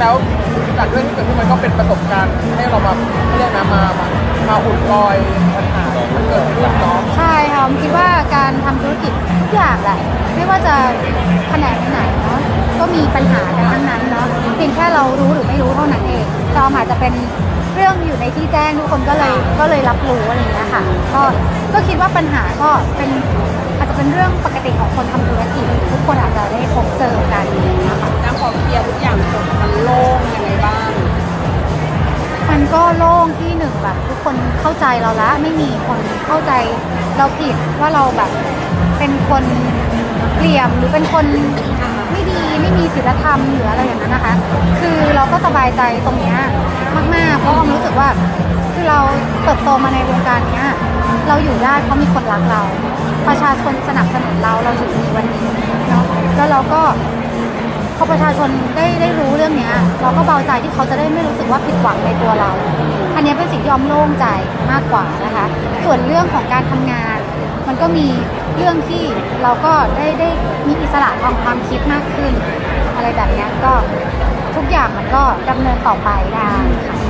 แล้วจากเรื่องที่เกิดขึ้นมันก็เป็นประสบการณ์ให้เรามาเรียกนะมามามาอุ่นรอยปัญหาที่มันเกิดขึ้นเนาะใช่ค่ะผมคิดว่าการทำธุรกิจทุกอย่างแหละไม่ว่าจะแผนกไหนเนาะก็มีปัญหากันทั้งนั้นเนาะเพียงแค่เรารู้หรือไม่รู้เท่านั้นเองจอมอาจจะเป็นเรื่องอยู่ในที่แจ้งทุกคนก็เลยก็เลยรับรู้อะไรอย่างเงี้ยค่ะก็ก็คิดว่าปัญหาก็เป็นอาจจะเป็นเรื่องปกติของคนทำธุรกิจ ทุกคนอาจจะได้พบเจอกัน ก็โล่งที่หนึ่งแบบทุกคนเข้าใจเราละไม่มีคนเข้าใจเราผิดว่าเราแบบเป็นคนเกลี่ยมหรือเป็นคนไม่ดีไม่มีศีลธรรมหรืออะไรอย่างนั้นนะคะ คือเราก็สบายใจตรงเนี้ยมาก ๆ เพราะออมรู้สึกว่าคือเราเติบโตมาในวงการเนี้ย เราอยู่ได้เพราะมีคนรักเรา ประชาชนสนับสนุนเราเราถึงมีวันนี้ ประชาชนได้ได้รู้เรื่องเนี้ย เราก็เบาใจที่เขาจะได้ไม่รู้สึกว่าผิดหวังในตัวเรา อันนี้เป็นสิ่งที่ยอมโล่งใจมากกว่านะคะ ส่วนเรื่องของการทำงาน มันก็มีเรื่องที่เราก็ได้ได้มีอิสระทางความคิดมากขึ้น อะไรแบบนี้ก็ทุกอย่างมันก็ดำเนินต่อไปได้ค่ะ